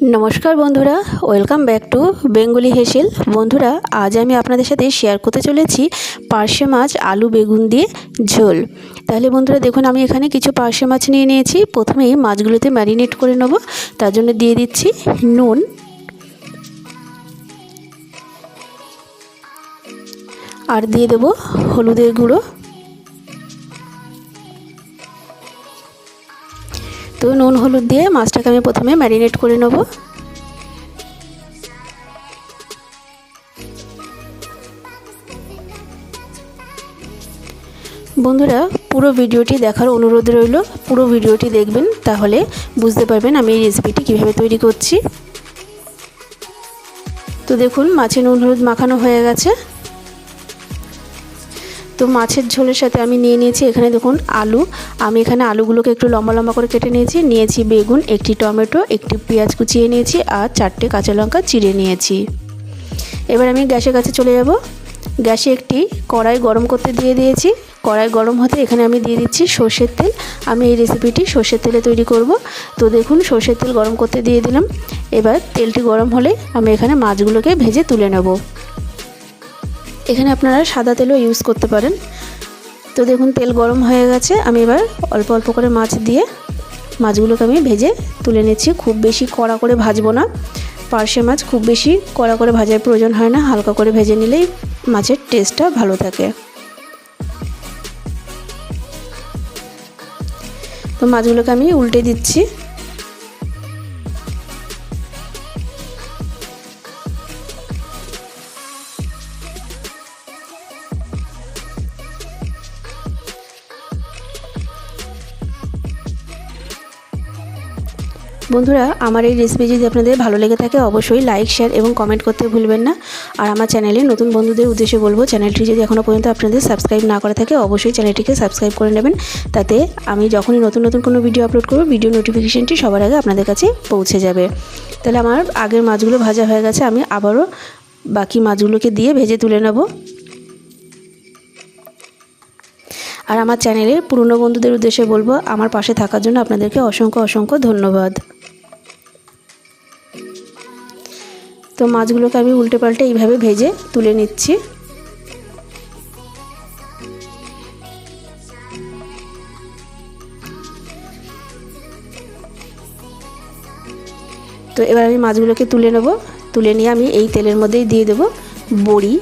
নমস্কার বন্ধুরা welcome back to Bengali hassle বন্ধুরা, আজ আমি আপনাদের সাথে শেয়ার করতে চলেছি পার্শে মাছ আলু বেগুন দিয়ে ঝোল। তাহলে বন্ধুরা, দেখুন, আমি এখানে কিছু পার্শে মাছ নিয়ে নিয়েছি। প্রথমেই মাছগুলোতে ম্যারিনেট করে নেব। তার জন্য দিয়ে দিচ্ছি নুন। আর দিয়ে দেব হলুদের গুঁড়ো। তো নুন, হলুদ দিয়ে মাছটাকে আমি প্রথমে ম্যারিনেট করে নেব। বন্ধুরা, পুরো ভিডিওটি দেখার অনুরোধ রইল। পুরো ভিডিওটি দেখবেন, তাহলে বুঝতে পারবেন আমি এই রেসিপিটি কীভাবে তৈরি করছি। তো দেখুন, মাছে নুন, হলুদ মাখানো হয়ে গেছে। তো মাছের ঝোলের সাথে আমি নিয়ে নিয়েছি এখানে দেখুন আলু। আমি এখানে আলুগুলোকে একটু লম্বা লম্বা করে কেটে নিয়েছি। নিয়েছি বেগুন, একটি টমেটো, একটি পেঁয়াজ কুচিয়ে নিয়েছি আর চারটে কাঁচা লঙ্কা চিড়ে নিয়েছি। এবার আমি গ্যাসের কাছে চলে যাব। গ্যাসে একটি কড়াই গরম করতে দিয়ে দিয়েছি। কড়াই গরম হতে এখানে আমি দিয়ে দিচ্ছি সর্ষের তেল। আমি এই রেসিপিটি সর্ষের তেলে তৈরি করব। তো দেখুন সর্ষের তেল গরম করতে দিয়ে দিলাম। এবার তেলটি গরম হলে আমি এখানে মাছগুলোকে ভেজে তুলে নেব। এখানে আপনারা সাদা তেলও ইউজ করতে পারেন। তো দেখুন, তেল গরম হয়ে গেছে। আমি এবার অল্প অল্প করে মাছ দিয়ে মাছগুলোকে আমি ভেজে তুলে নিচ্ছি। খুব বেশি কড়া করে ভাজবো না। পার্শে মাছ খুব বেশি কড়া করে ভাজার প্রয়োজন হয় না। হালকা করে ভেজে নিলেই মাছের টেস্টটা ভালো থাকে। তো মাছগুলোকে আমি উল্টে দিচ্ছি। বন্ধুরা, আমার এই রেসিপি যদি আপনাদের ভালো লেগে থাকে, অবশ্যই লাইক শেয়ার এবং কমেন্ট করতে ভুলবেন না। আর আমার চ্যানেলে নতুন বন্ধুদের উদ্দেশ্যে বলব চ্যানেলটি যদি এখনও পর্যন্ত আপনাদের সাবস্ক্রাইব না করা থাকে, অবশ্যই চ্যানেলটিকে সাবস্ক্রাইব করে নেবেন। তাতে আমি যখনই নতুন নতুন কোনো ভিডিও আপলোড করব ভিডিও নোটিফিকেশানটি সবার আগে আপনাদের কাছে পৌঁছে যাবে। তাহলে আমার আগের মাছগুলো ভাজা হয়ে গেছে, আমি আবারও বাকি মাছগুলোকে দিয়ে ভেজে তুলে নেব। আর আমার চ্যানেলের পুরনো বন্ধুদের উদ্দেশ্যে বলব, আমার পাশে থাকার জন্য আপনাদেরকে অসংখ্য অসংখ্য ধন্যবাদ। তো মাছগুলোকে আমি উল্টে পাল্টে এইভাবে ভেজে তুলে নিচ্ছি। তো এবার আমি মাছগুলোকে তুলে নেব। তুলে নিয়ে আমি এই তেলের মধ্যেই দিয়ে দেব বড়ি।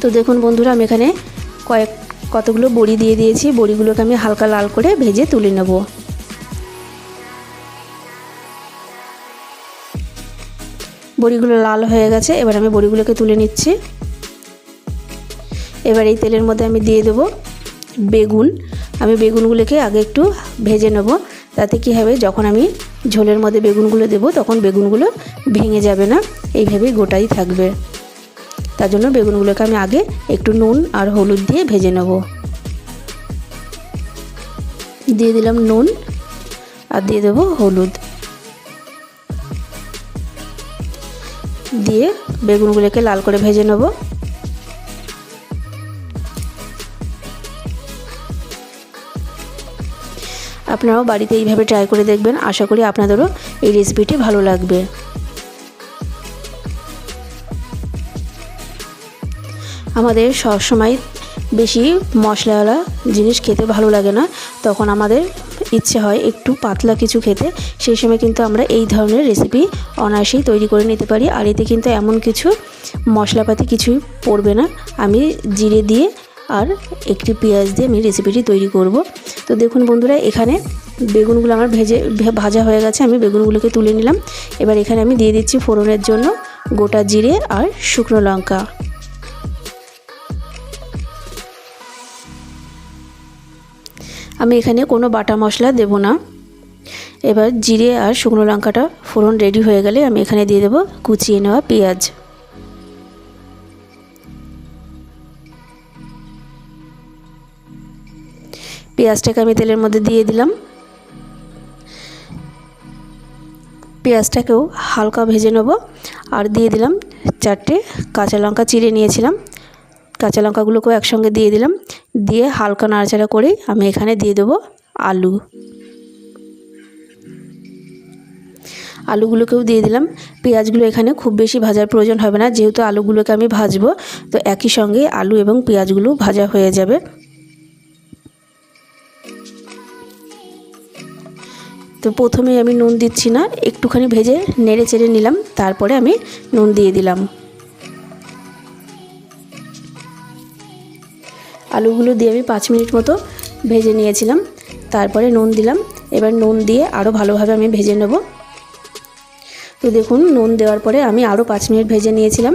তো দেখুন বন্ধুরা, আমি এখানে কয়েক, কতগুলো বড়ি দিয়ে দিয়েছি। বড়িগুলোকে আমি হালকা লাল করে ভেজে তুলে নেব। বড়িগুলো লাল হয়ে গেছে, এবার আমি বড়িগুলোকে তুলে নিচ্ছি। এবার এই তেলের মধ্যে আমি দিয়ে দেবো বেগুন। আমি বেগুনগুলোকে আগে একটু ভেজে নেব, তাতে কী হবে, যখন আমি ঝোলের মধ্যে বেগুনগুলো দেবো, তখন বেগুনগুলো ভেঙে যাবে না, এইভাবেই গোটাই থাকবে। তার জন্য বেগুনগুলোকে আমি আগে একটু নুন আর হলুদ দিয়ে ভেজে নেব। দিয়ে দিলাম নুন, আর দিয়ে দেবো হলুদ। দিয়ে বেগুনগুলোকে লাল করে ভেজে নেব। আপনারাও বাড়িতে এইভাবে ট্রাই করে দেখবেন। আশা করি আপনাদেরও এই রেসিপিটি ভালো লাগবে। আমাদের সবসময় বেশি মশলাওয়ালা জিনিস খেতে ভালো লাগে না। তখন আমাদের ইচ্ছে হয় একটু পাতলা কিছু খেতে, সেই সময় কিন্তু আমরা এই ধরনের রেসিপি অনায়াসেই তৈরি করে নিতে পারি। আর এতে কিন্তু এমন কিছু মশলাপাতি কিছুই পড়বে না। আমি জিরে দিয়ে আর একটি পেঁয়াজ দিয়ে আমি রেসিপিটি তৈরি করব। তো দেখুন বন্ধুরা, এখানে বেগুনগুলো আমার ভেজে ভাজা হয়ে গেছে। আমি বেগুনগুলোকে তুলে নিলাম। এবার এখানে আমি দিয়ে দিচ্ছি ফোড়নের জন্য গোটা জিরে আর শুকনো লঙ্কা। আমি এখানে কোনো বাটা মশলা দেব না। এবার জিরে আর শুকনো লঙ্কাটা ফোড়ন রেডি হয়ে গেলে আমি এখানে দিয়ে দেবো কুচিয়ে নেওয়া পেঁয়াজ। পেঁয়াজটাকে আমি তেলের মধ্যে দিয়ে দিলাম। পেঁয়াজটাকেও হালকা ভেজে নেব। আর দিয়ে দিলাম চারটে কাঁচা লঙ্কা চিড়ে নিয়েছিলাম। কাঁচা লঙ্কাগুলোকেও একসঙ্গে দিয়ে দিলাম। দিয়ে হালকা নাড়াচাড়া করে আমি এখানে দিয়ে দেবো আলু। আলুগুলোকেও দিয়ে দিলাম। পেঁয়াজগুলো এখানে খুব বেশি ভাজার প্রয়োজন হবে না, যেহেতু আলুগুলোকে আমি ভাজবো, তো একই সঙ্গে আলু এবং পেঁয়াজগুলো ভাজা হয়ে যাবে। তো প্রথমে আমি নুন দিচ্ছি না, একটুখানি ভেজে নেড়ে চেড়ে নিলাম, তারপরে আমি নুন দিয়ে দিলাম। আলুগুলো দিয়ে আমি পাঁচ মিনিট মতো ভেজে নিয়েছিলাম। তারপরে নুন দিলাম। এবার নুন দিয়ে আরও ভালোভাবে আমি ভেজে নেব। তো দেখুন, নুন দেওয়ার পরে আমি আরও পাঁচ মিনিট ভেজে নিয়েছিলাম।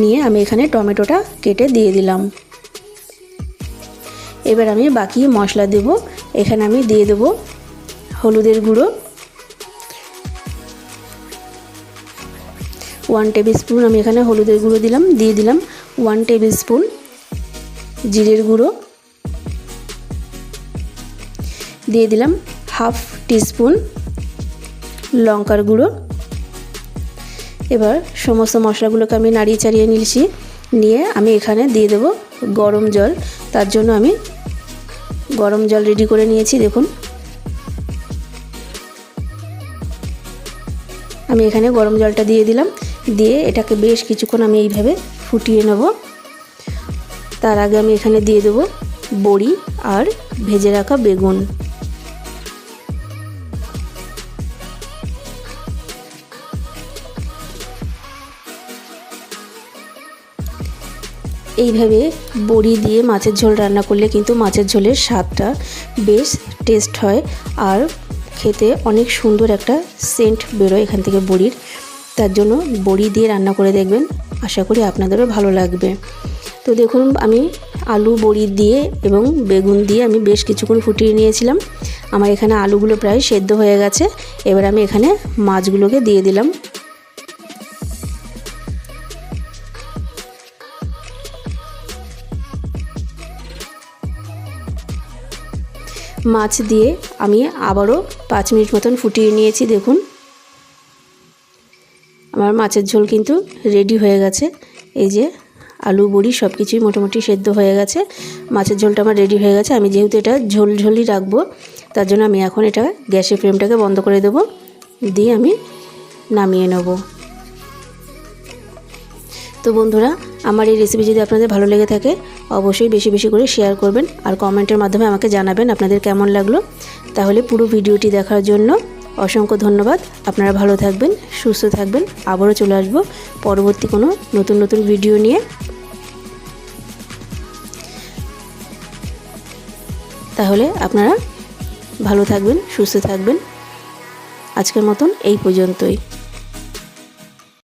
নিয়ে আমি এখানে টমেটোটা কেটে দিয়ে দিলাম। এবার আমি বাকি মশলা দেব। এখানে আমি দিয়ে দেব হলুদের গুঁড়ো। ওয়ান টেবিল স্পুন আমি এখানে হলুদের গুঁড়ো দিলাম। দিয়ে দিলাম ওয়ান টেবিল স্পুন জিরের গুঁড়ো। দিয়ে দিলাম হাফ টিস্পুন লঙ্কার গুঁড়ো। এবার সমস্ত মশলাগুলোকে আমি নাড়িয়ে চাড়িয়ে নিয়েছি নিয়ে আমি এখানে দিয়ে দেব গরম জল। তার জন্য আমি গরম জল রেডি করে নিয়েছি, দেখুন। আমি এখানে গরম জলটা দিয়ে দিলাম। দিয়ে এটাকে বেশ কিছুক্ষণ আমি এইভাবে ফুটিয়ে নেব। তার আগে আমি এখানে দিয়ে দেব বড়ি আর ভেজে রাখা বেগুন। এইভাবে বড়ি দিয়ে মাছের ঝোল রান্না করলে কিন্তু মাছের ঝোলের স্বাদটা বেশ টেস্ট হয় আর খেতে অনেক সুন্দর একটা সেন্ট বেরোয় এখান থেকে বড়ির। তার জন্য বড়ি দিয়ে রান্না করে দেখবেন। আশা করি আপনাদেরও ভালো লাগবে। তো দেখুন, আমি আলু, বড়ি দিয়ে এবং বেগুন দিয়ে আমি বেশ কিছুক্ষণ ফুটিয়ে নিয়েছিলাম। আমার এখানে আলুগুলো প্রায় সেদ্ধ হয়ে গেছে। এবার আমি এখানে মাছগুলোকে দিয়ে দিলাম। মাছ দিয়ে আমি আবারও পাঁচ মিনিট মতন ফুটিয়ে নিয়েছি, দেখুন। আমার মাছের ঝোল কিন্তু রেডি হয়ে গেছে। এই যে আলু বড়ি সব কিছুই মোটামুটি সেদ্ধ হয়ে গেছে। মাছের ঝোলটা আমার রেডি হয়ে গেছে। আমি যেহেতু এটা ঝোল ঝোলই রাখব, তার জন্য আমি এখন এটা গ্যাসের ফ্লেমটাকে বন্ধ করে দেবো। দিয়ে আমি নামিয়ে নেব। তো বন্ধুরা, আমার এই রেসিপি যদি আপনাদের ভালো লেগে থাকে, অবশ্যই বেশি বেশি করে শেয়ার করবেন আর কমেন্টের মাধ্যমে আমাকে জানাবেন আপনাদের কেমন লাগল। তাহলে পুরো ভিডিওটি দেখার জন্য অসংখ্য ধন্যবাদ। আপনারা ভালো থাকবেন, সুস্থ থাকবেন। আবারও চলে আসব পরবর্তী কোনো নতুন নতুন ভিডিও নিয়ে। তাহলে আপনারা ভালো থাকবেন, সুস্থ থাকবেন। আজকের মতন এই পর্যন্তই।